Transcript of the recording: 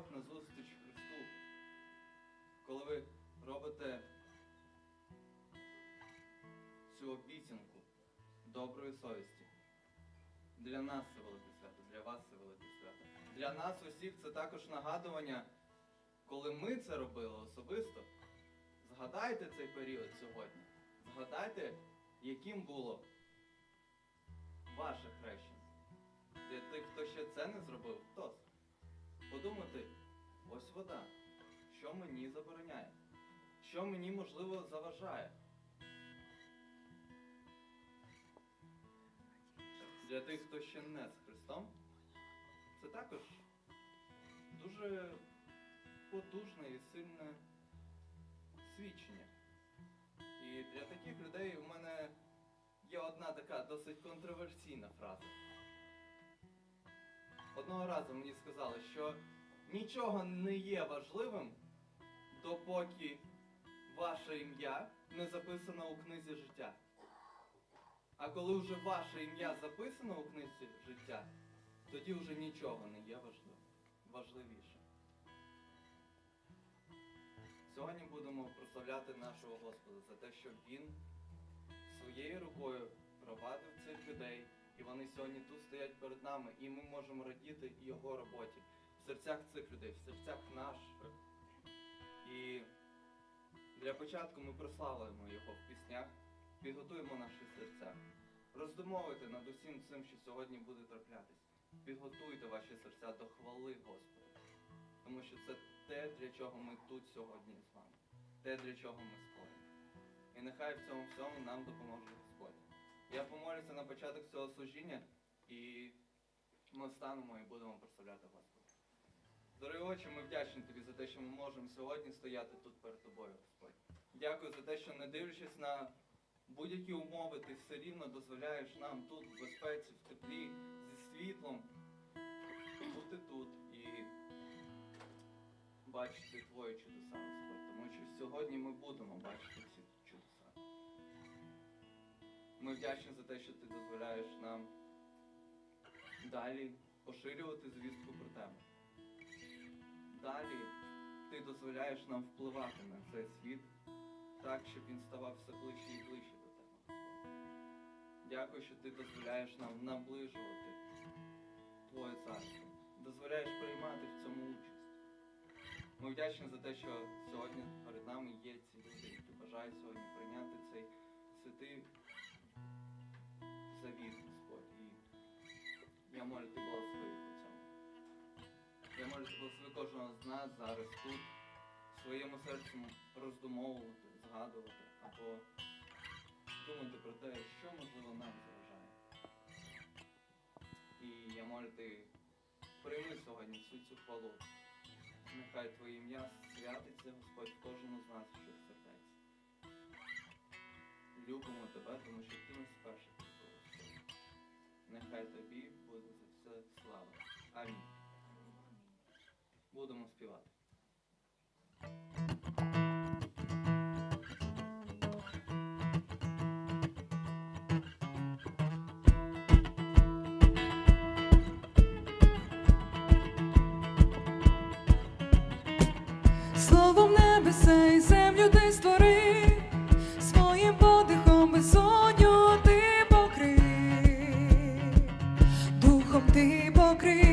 крок назустріч Христу. Коли ви робите цю обіцянку доброї совісті. Для нас це велике свято, для вас це велике свято. Для нас усіх це також нагадування, коли ми це робили особисто. Згадайте цей період сьогодні. Згадайте, яким було ваше хрещення. Для тих, хто ще це не зробив, хто? Вода. Що мені забороняє? Що мені, можливо, заважає? Для тих, хто ще не з Христом, це також дуже потужне і сильне свідчення. І для таких людей у мене є одна така досить контроверсійна фраза. Одного разу мені сказали, що нічого не є важливим, допоки ваше ім'я не записано у книзі життя. А коли вже ваше ім'я записано у книзі життя, тоді вже нічого не є важливим. важливіше. Сьогодні будемо прославляти нашого Господа за те, що Він своєю рукою провадив цих людей, і вони сьогодні тут стоять перед нами, і ми можемо радіти Його роботі в серцях цих людей, в серцях наших. І для початку ми прославимо Його в піснях, підготуємо наші серця. Роздумовуйте над усім цим, що сьогодні буде траплятись. Підготуйте ваші серця до хвали Господа. Тому що це те, для чого ми тут сьогодні з вами. Те, для чого ми створені. І нехай в цьому всьому нам допоможе Господь. Я помолюся на початок цього служіння, і ми встанемо і будемо прославляти Господа. Дорогі очі, ми вдячні тобі за те, що ми можемо сьогодні стояти тут перед тобою, Господь. Дякую за те, що не дивлячись на будь-які умови, ти все рівно дозволяєш нам тут, в безпеці, в теплі, зі світлом, бути тут і бачити твої чудеса, Господь. Тому що сьогодні ми будемо бачити ці чудеса. Ми вдячні за те, що ти дозволяєш нам далі поширювати звістку про тебе. Далі ти дозволяєш нам впливати на цей світ так, щоб він ставав все ближче і ближче до тебе. Дякую, що ти дозволяєш нам наближувати Твоє царство, дозволяєш приймати в цьому участь. Ми вдячні за те, що сьогодні перед нами є ці люди, які бажають сьогодні прийняти цей святий завіт, Господь. І я молю ти Молю благослови кожного з нас зараз тут, в своєму серці роздумовувати, згадувати або думати про те, що можливо нам заважає. І я молю ти, прийми сьогодні всю цю хвалу. Нехай Твоє ім'я святиться, Господь, кожному з наших сердець. Любимо тебе, тому що ти нас перший любив, Нехай тобі буде Будемо співати. Словом небеса і землю ти створив, своїм подихом безодню ти покрив, духом ти покрив,